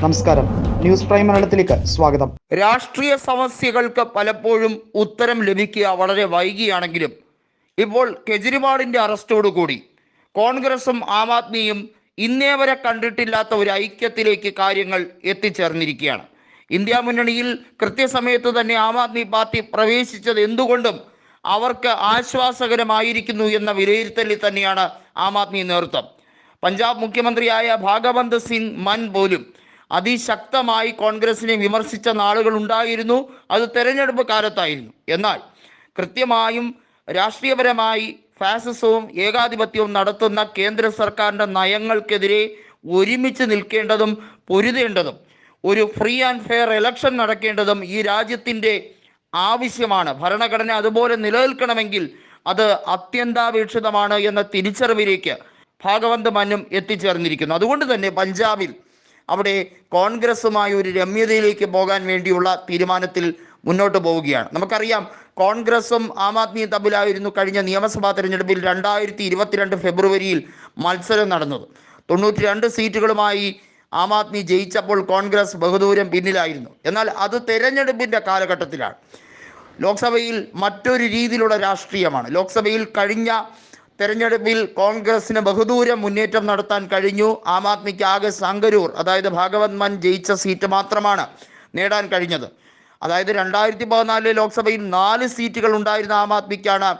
നമസ്കാരം. News prime മലയാളത്തിലേക്ക് സ്വാഗതം. രാഷ്ട്രീയ സമസ്യകൾക്ക് പലപ്പോഴും ഉത്തരം ലഭിക്കുക വളരെ വൈകിയാണെങ്കിലും ഇപ്പോൾ കെജ്രിവാളിന്റെ അറസ്റ്റോടുകൂടി കോൺഗ്രസും ആം ആദ്മിയും ഇന്നേ വരെ കണ്ടിട്ടില്ലാത്ത ഒരു ഐക്യത്തിലേക്ക് കാര്യങ്ങൾ എത്തിച്ചേർന്നിരിക്കുകയാണ്. ഇന്ത്യ മുന്നണിയിൽ കൃത്യസമയത്ത് തന്നെ ആം ആദ്മി പാർട്ടി പ്രവേശിച്ചത് എന്തുകൊണ്ടും അവർക്ക് ആശ്വാസകരമായിരിക്കുന്നു എന്ന വിലയിരുത്തലിൽ തന്നെയാണ് ആം ആദ്മി നേതൃത്വം. പഞ്ചാബ് മുഖ്യമന്ത്രിയായ ഭാഗവന്ത് സിംഗ് മൻ പോലും അതിശക്തമായി കോൺഗ്രസിനെ വിമർശിച്ച നാളുകൾ ഉണ്ടായിരുന്നു. അത് തെരഞ്ഞെടുപ്പ് കാലത്തായിരുന്നു. എന്നാൽ കൃത്യമായും രാഷ്ട്രീയപരമായി ഫാസിസവും ഏകാധിപത്യവും നടത്തുന്ന കേന്ദ്ര സർക്കാരിന്റെ നയങ്ങൾക്കെതിരെ ഒരുമിച്ച് നിൽക്കേണ്ടതും പൊരുതേണ്ടതും ഒരു ഫ്രീ ആൻഡ് ഫെയർ ഇലക്ഷൻ നടക്കേണ്ടതും ഈ രാജ്യത്തിന്റെ ആവശ്യമാണ്. ഭരണഘടന അതുപോലെ നിലനിൽക്കണമെങ്കിൽ അത് അത്യന്താപേക്ഷിതമാണ് എന്ന തിരിച്ചറിവിലേക്ക് ഭാഗവന്ത് മന്നും എത്തിച്ചേർന്നിരിക്കുന്നു. അതുകൊണ്ട് തന്നെ പഞ്ചാബിൽ അവിടെ കോൺഗ്രസുമായി ഒരു രമ്യതയിലേക്ക് പോകാൻ വേണ്ടിയുള്ള തീരുമാനത്തിൽ മുന്നോട്ട് പോവുകയാണ്. നമുക്കറിയാം കോൺഗ്രസും ആം ആദ്മിയും തമ്മിലായിരുന്നു കഴിഞ്ഞ നിയമസഭാ തെരഞ്ഞെടുപ്പിൽ രണ്ടായിരത്തി ഇരുപത്തിരണ്ട് ഫെബ്രുവരിയിൽ മത്സരം നടന്നത്. തൊണ്ണൂറ്റി രണ്ട് സീറ്റുകളുമായി ആം ആദ്മി ജയിച്ചപ്പോൾ കോൺഗ്രസ് ബഹുദൂരം പിന്നിലായിരുന്നു. എന്നാൽ അത് തെരഞ്ഞെടുപ്പിന്റെ കാലഘട്ടത്തിലാണ്. ലോക്സഭയിൽ മറ്റൊരു രീതിയിലുള്ള രാഷ്ട്രീയമാണ്. ലോക്സഭയിൽ കഴിഞ്ഞ തെരഞ്ഞെടുപ്പിൽ കോൺഗ്രസിന് ബഹുദൂരം മുന്നേറ്റം നടത്താൻ കഴിഞ്ഞു. ആം ആദ്മിക്ക് ആകെ സംഗരൂർ അതായത് ഭാഗവത് മൻ ജയിച്ച സീറ്റ് മാത്രമാണ് നേടാൻ കഴിഞ്ഞത്. അതായത് രണ്ടായിരത്തി പതിനാലിലെ ലോക്സഭയിൽ നാല് സീറ്റുകൾ ഉണ്ടായിരുന്ന ആം ആദ്മിക്കാണ്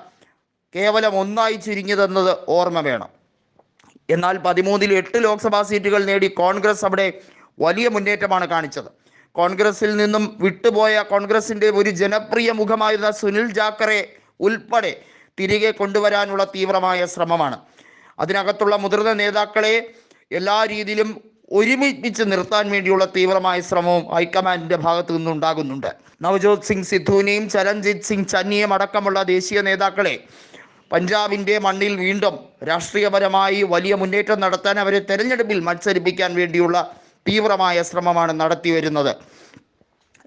കേവലം ഒന്നായി ചുരുങ്ങിയതെന്നത് ഓർമ്മ വേണം. എന്നാൽ പതിമൂന്നിൽ എട്ട് ലോക്സഭാ സീറ്റുകൾ നേടി കോൺഗ്രസ് അവിടെ വലിയ മുന്നേറ്റമാണ് കാണിച്ചത്. കോൺഗ്രസിൽ നിന്നും വിട്ടുപോയ കോൺഗ്രസിന്റെ ഒരു ജനപ്രിയ മുഖമായിരുന്ന സുനിൽ ജാക്കറെ ഉൾപ്പെടെ തിരികെ കൊണ്ടുവരാനുള്ള തീവ്രമായ ശ്രമമാണ്. അതിനകത്തുള്ള മുതിർന്ന നേതാക്കളെ എല്ലാ രീതിയിലും ഒരുമിപ്പിച്ച് നിർത്താൻ വേണ്ടിയുള്ള തീവ്രമായ ശ്രമവും ഹൈക്കമാൻഡിന്റെ ഭാഗത്തു നിന്നുണ്ടാകുന്നുണ്ട് നവജോത് സിംഗ് സിദ്ധുവിനെയും ചരൺജിത് സിംഗ് ചന്നിയും അടക്കമുള്ള ദേശീയ നേതാക്കളെ പഞ്ചാബിന്റെ മണ്ണിൽ വീണ്ടും രാഷ്ട്രീയപരമായി വലിയ മുന്നേറ്റം നടത്താൻ അവരെ തെരഞ്ഞെടുപ്പിൽ മത്സരിപ്പിക്കാൻ വേണ്ടിയുള്ള തീവ്രമായ ശ്രമമാണ് നടത്തി വരുന്നത്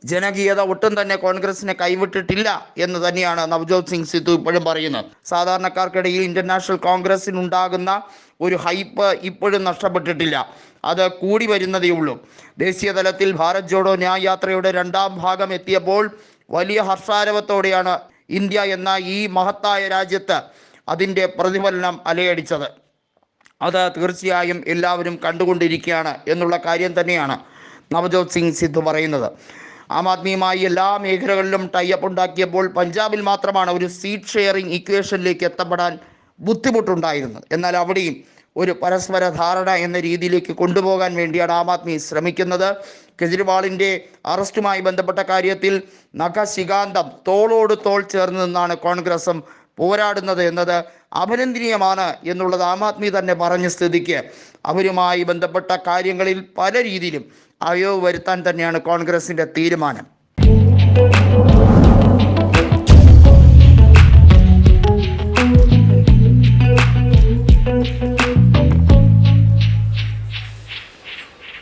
ജനകീയത ഒട്ടും തന്നെ കോൺഗ്രസിനെ കൈവിട്ടിട്ടില്ല എന്ന് തന്നെയാണ് നവജോത് സിംഗ് സിദ്ധു ഇപ്പോഴും പറയുന്നത്. സാധാരണക്കാർക്കിടയിൽ ഇന്റർനാഷണൽ കോൺഗ്രസിനുണ്ടാകുന്ന ഒരു ഹൈപ്പ് ഇപ്പോഴും നഷ്ടപ്പെട്ടിട്ടില്ല. അത് കൂടി വരുന്നതേ ഉള്ളൂ. ദേശീയ തലത്തിൽ ഭാരത് ജോഡോ ന്യായ യാത്രയുടെ രണ്ടാം ഭാഗം എത്തിയപ്പോൾ വലിയ ഹർഷാരവത്തോടെയാണ് ഇന്ത്യ എന്ന ഈ മഹത്തായ രാജ്യത്ത് അതിന്റെ പ്രതിഫലനം അലയടിച്ചത്. അത് തീർച്ചയായും എല്ലാവരും കണ്ടുകൊണ്ടിരിക്കുകയാണ് എന്നുള്ള കാര്യം തന്നെയാണ് നവജോത് സിംഗ് സിദ്ധു പറയുന്നത്. ആം ആദ്മിയുമായി എല്ലാ മേഖലകളിലും ടൈപ്പ് ഉണ്ടാക്കിയപ്പോൾ പഞ്ചാബിൽ മാത്രമാണ് ഒരു സീറ്റ് ഷെയറിംഗ് ഇക്വേഷനിലേക്ക് എത്തപ്പെടാൻ ബുദ്ധിമുട്ടുണ്ടായിരുന്നത്. എന്നാൽ അവിടെയും ഒരു പരസ്പര ധാരണ എന്ന രീതിയിലേക്ക് കൊണ്ടുപോകാൻ വേണ്ടിയാണ് ആം ആദ്മി ശ്രമിക്കുന്നത്. കെജ്രിവാളിന്റെ അറസ്റ്റുമായി ബന്ധപ്പെട്ട കാര്യത്തിൽ നഖശികാന്തം തോളോട് തോൾ ചേർന്ന് നിന്നാണ് കോൺഗ്രസും പോരാടുന്നത് എന്നത് അഭിനന്ദനീയമാണ് എന്നുള്ളത് ആം ആദ്മി തന്നെ പറഞ്ഞ സ്ഥിതിക്ക്. അവരുമായി ബന്ധപ്പെട്ട കാര്യങ്ങളിൽ പല രീതിയിലും അയവ് വരുത്താൻ തന്നെയാണ് കോൺഗ്രസിന്റെ തീരുമാനം.